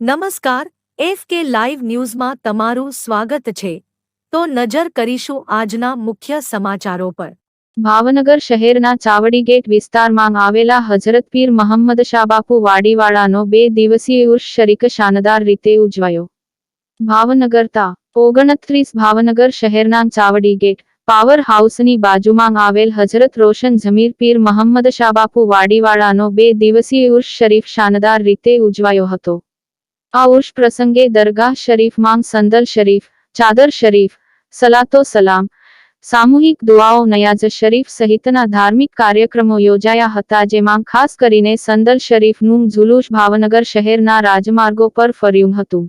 નમસ્કાર, F K live ન્યૂઝમાં તમારું સ્વાગત છે. તો નજર કરીશું આજના મુખ્ય સમાચારો પર. ભાવનગર શહેરના ચાવડી ગેટ વિસ્તારમાં આવેલા હજરત પીર મહમ્મદ શાબાપુ વાડીવાળાનો બે દિવસીય ઉર્ષ શરીક શાનદાર રીતે ઉજવાયો. ભાવનગર તા ઓગણત્રીસ ભાવનગર શહેરના ચાવડી ગેટ પાવર હાઉસની બાજુમાં આવેલ હજરત રોશન જમીર પીર મહમ્મદ શાબાપુ વાડીવાળાનો બે દિવસીય ઉર્ષ શરીફ શાનદાર રીતે ઉજવાયો હતો. આ ઉર્ષ પ્રસંગે દરગાહ શરીફમાં સંદલ શરીફ, ચાદર શરીફ, સલાતો સલામ, સામૂહિક દુઆઓ નયાઝ શરીફ સહિતના ધાર્મિક કાર્યક્રમો યોજાયા હતા, જેમાં ખાસ કરીને સંદલ શરીફનું ઝુલુશ ભાવનગર શહેરના રાજમાર્ગો પર ફર્યું હતું.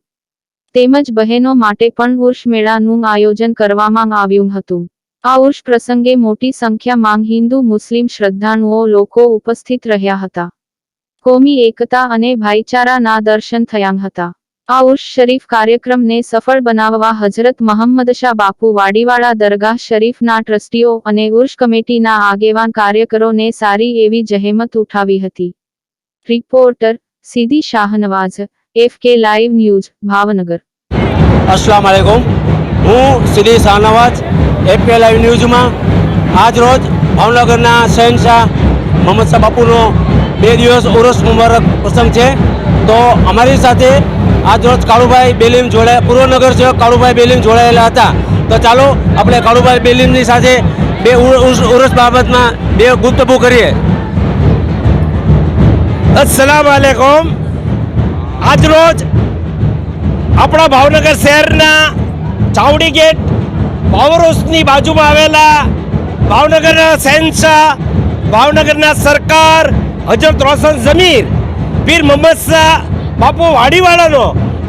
તેમજ બહેનો માટે પણ ઉર્ષ મેળાનું આયોજન કરવામાં આવ્યું હતું. આ ઉર્ષ પ્રસંગે મોટી સંખ્યામાં હિન્દુ, મુસ્લિમ શ્રદ્ધાળુઓ, લોકો ઉપસ્થિત રહ્યા હતા. કોમી એકતા અને ભાઈચારાના દર્શન થયા હતા. આ શરીફ કાર્યક્રમને સફળ બનાવવા હજરત મહમ્મદ શાહ બાપુ વાડીવાળા દરગાહ શરીફના ટ્રસ્ટીઓ અને ઉર્ષ કમિટીના આગેવાન કાર્યકરોને સારી એવી જહેમત ઉઠાવી હતી. રિપોર્ટર સીધી Shahnawaz, F K live news, Bhavnagar. અસલામ વાલેકુમ હું સીધી શાહનવાજ એફકે લાઈવ ન્યૂઝમાં આજ ભાવનગરના શહેનશાહ મોહમ્મદ શાહ બાપુનો બે દિવસ ઉરસ મુબારક પ્રસંગ છે. તો અમારી સાથે આજ રોજ કાળુભાઈ બેલીમ જોડાયા પૂર્વ નગર કાળુભાઈ બેલીમ જોડાયેલા હતા. તો ચાલો આપણે કાળુભાઈ બેલીમની સાથે બે ઉર- ઉર્સ બાબતમાં બે ગુપ્તગુ કરીએ. અસલામ વાલેકુમ આજ રોજ આપણા ભાવનગર શહેરના ચાવડી ગેટ પાવર હાઉસની બાજુમાં આવેલા ભાવનગરના સેન્સા, ભાવનગરના સરકાર હજરત રોશન જમીર પીર મોહમ્મદ શાહ બાપુ વાડીવાળાનો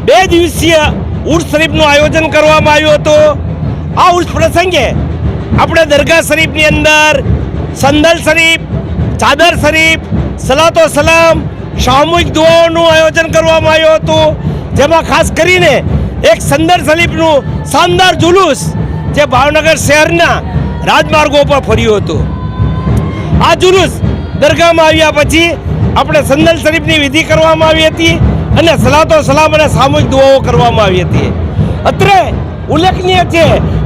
બે દિવસીય ઉર્સ શરીફનું આયોજન કરવામાં આવ્યું હતું. આ ઉર્સ પ્રસંગે આપણે દરગાહ શરીફની અંદર સંદલ શરીફ, ચાદર શરીફ, સલાતો સલામ, સામૂહિક દુઆઓનું આયોજન કરવામાં આવ્યું હતું. જેમાં ખાસ કરીને એક સંદર શરીફનું શાનદાર જુલુસ જે ભાવનગર શહેરના રાજમાર્ગો પર ફર્યું હતું. આ જુલુસ દરગાહમાં આવ્યા પછી આપણે સંદલ શરીફની વિધિ કરવામાં આવી હતી અને સલાતો સલામ અને સામૂહિક દુઆઓ કરવામાં આવી હતી. અત્રે ઉલ્લેખનીય છે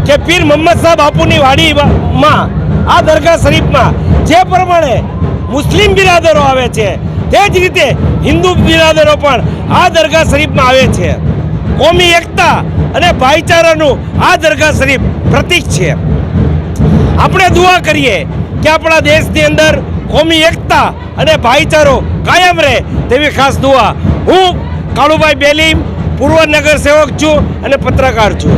કે પીર મોહમ્મદ સાહેબ બાપુની વાડીમાં, આ દરગાહ શરીફમાં જે પ્રમાણે મુસ્લિમ બિરાદરો આવે છે, તે જ રીતે હિન્દુ બિરાદરો પણ આ દરગાહ શરીફમાં આવે છે. કોમી એકતા અને ભાઈચારાનું આ દરગાહ શરીફ પ્રતીક છે. આપણે દુઆ કરીએ કે આપણા દેશની અંદર કોમી એકતા અને ભાઈચારો કાયમ રહે તેવી ખાસ દુઆ. હું કાળુભાઈ બેલીમ, પૂર્વ નગર સેવક છું અને પત્રકાર છું.